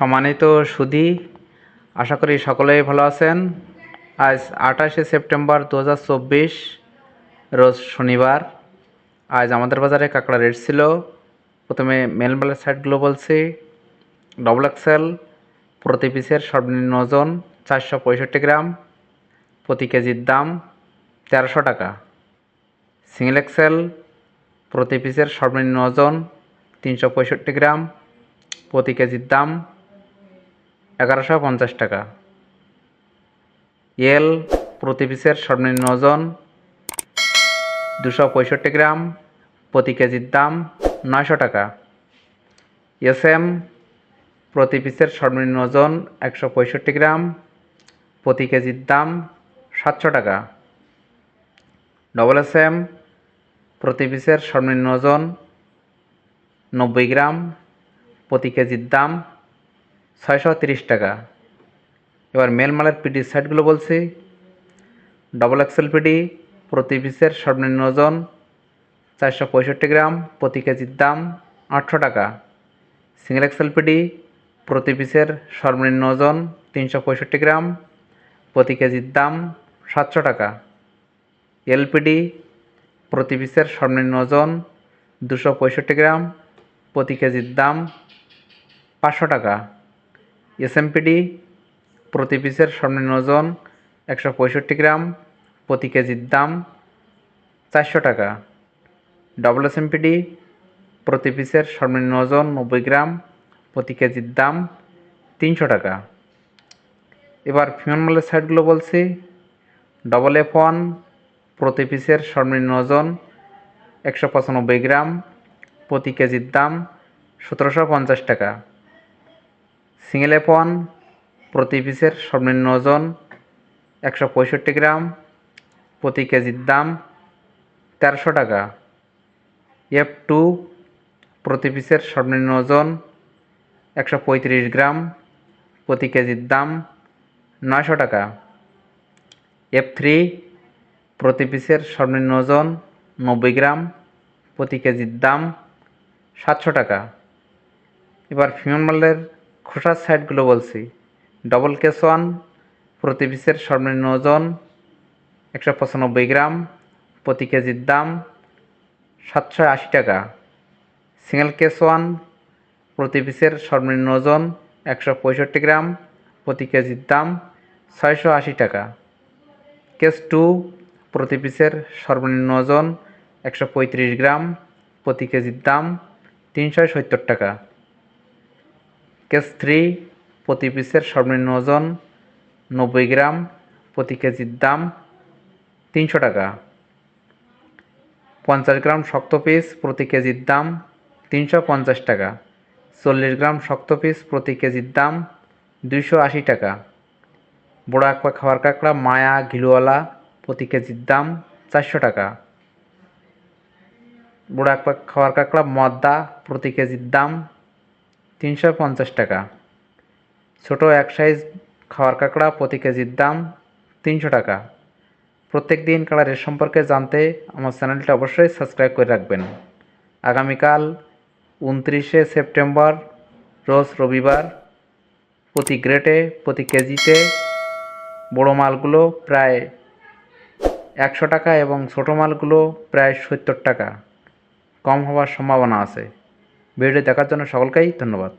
সম্মানিত সুধী আশা করি সকলেই ভালো আছেন। আজ আঠাশে সেপ্টেম্বর দু হাজার চব্বিশ, রোজ শনিবার। আজ আমাদের বাজারে কাঁকড়া রেট ছিল, প্রথমে মেলমেলের সাইডগুলো বলছি ডবল এক্সেল প্রতি পিসের সর্বনিম্ন ওজন চারশো পঁয়ষট্টি গ্রাম, প্রতি কেজির দাম তেরোশো টাকা। সিঙ্গেল এক্সেল প্রতি পিসের সর্বনিম্ন ওজন তিনশো পঁয়ষট্টি গ্রাম, প্রতি কেজির দাম এগারোশো পঞ্চাশ টাকা। এল প্রতি পিসের সর্বনিম্ন ওজন দুশো পঁয়ষট্টি গ্রাম, প্রতি কেজির দাম নয়শো টাকা। এস এম প্রতি পিসের সর্বনিম্ন ওজন একশো পঁয়ষট্টি গ্রাম, প্রতি কেজির দাম সাতশো টাকা। ডবল এস এম প্রতি পিসের সর্বনিম্ন ওজন নব্বই গ্রাম, প্রতি কেজির দাম ছয়শো তিরিশ টাকা। এবার মেল মালের পিডির সাইডগুলো বলছি। ডবল এক্সেল পিডি প্রতি পিসের সর্বনিম্ন ওজন চারশো পঁয়ষট্টি গ্রাম, প্রতি কেজির দাম আটশো টাকা। সিঙ্গেল এক্সেল পিডি প্রতি পিসের সর্বনিম্ন ওজন তিনশো পঁয়ষট্টি গ্রাম, প্রতি কেজির দাম সাতশো টাকা। এলপিডি প্রতি পিসের সর্বনিম্ন ওজন দুশো পঁয়ষট্টি গ্রাম, প্রতি কেজির দাম পাঁচশো টাকা। এসএমপিডি প্রতি পিসের সর্বনিম্ন ওজন একশো পঁয়ষট্টি গ্রাম, প্রতি কেজির দাম চারশো টাকা। ডবল এসএমপিডি প্রতি পিসের সর্বনিম্ন ওজন নব্বই গ্রাম, প্রতি কেজির দাম তিনশো টাকা। এবার ফিমেল সাইডগুলো বলছি। ডবল এফ ওয়ান প্রতি পিসের সর্বনিম্ন ওজন একশো পঁচানব্বই গ্রাম, প্রতি কেজির দাম সতেরোশো পঞ্চাশ টাকা। সিঙ্গেল এফ ওয়ান প্রতি পিসের সর্বনিম্ন ওজন একশো পঁয়ষট্টি গ্রাম, প্রতি কেজির দাম তেরোশো টাকা। এফ টু প্রতি পিসের সর্বনিম্ন ওজন একশো পঁয়ত্রিশ গ্রাম, প্রতি কেজির দাম নয়শো টাকা। এফ থ্রি প্রতি পিসের সর্বনিম্ন ওজন নব্বই গ্রাম, প্রতি কেজির দাম সাতশো টাকা। এবার ফিমেল মালের খোসার সাইডগুলো বলছি। ডবল কেস ওয়ান প্রতি পিসের সর্বনিম্ন ওজন একশো পঁচানব্বই গ্রাম, প্রতি কেজির দাম সাতশো আশি টাকা। সিঙ্গেল কেস ওয়ান প্রতি পিসের সর্বনিম্ন ওজন একশো পঁয়ষট্টি গ্রাম, প্রতি কেজির দাম ছয়শো আশি টাকা। কেস টু প্রতি পিসের সর্বনিম্ন ওজন একশো পঁয়ত্রিশ গ্রাম, প্রতি কেজির দাম তিনশো সত্তর টাকা। কেস থ্রি প্রতি পিসের সর্বনিম্ন ওজন নব্বই গ্রাম, প্রতি কেজির দাম তিনশো টাকা। পঞ্চাশ গ্রাম শক্ত পিস প্রতি কেজির দাম তিনশো পঞ্চাশ টাকা। চল্লিশ গ্রাম শক্ত পিস প্রতি কেজির দাম দুইশো আশি টাকা। বড় একপা খাওয়ার কাঁকড়া, মায়া, ঘিলুওয়ালা প্রতি কেজির দাম চারশো টাকা। বড় খাওয়ার কাঁকড়া, মদ্দা প্রতি কেজির দাম তিনশো পঞ্চাশ টাকা। ছোট এক সাইজ খাওয়ার কাঁকড়া প্রতি কেজির দাম তিনশো টাকা। প্রত্যেক দিন কাঁকড়া রেট সম্পর্কে জানতে আমার চ্যানেলটা অবশ্যই সাবস্ক্রাইব করে রাখবেন। আগামীকাল উনত্রিশে সেপ্টেম্বর, রোজ রবিবার প্রতি গ্রেটে, প্রতি কেজিতে বড় মালগুলো প্রায় একশো টাকা এবং ছোটো মালগুলো প্রায় সত্তর টাকা। কম হওয়ার সম্ভাবনা আছে। ভিডিও দেখার জন্য সকলকেই ধন্যবাদ।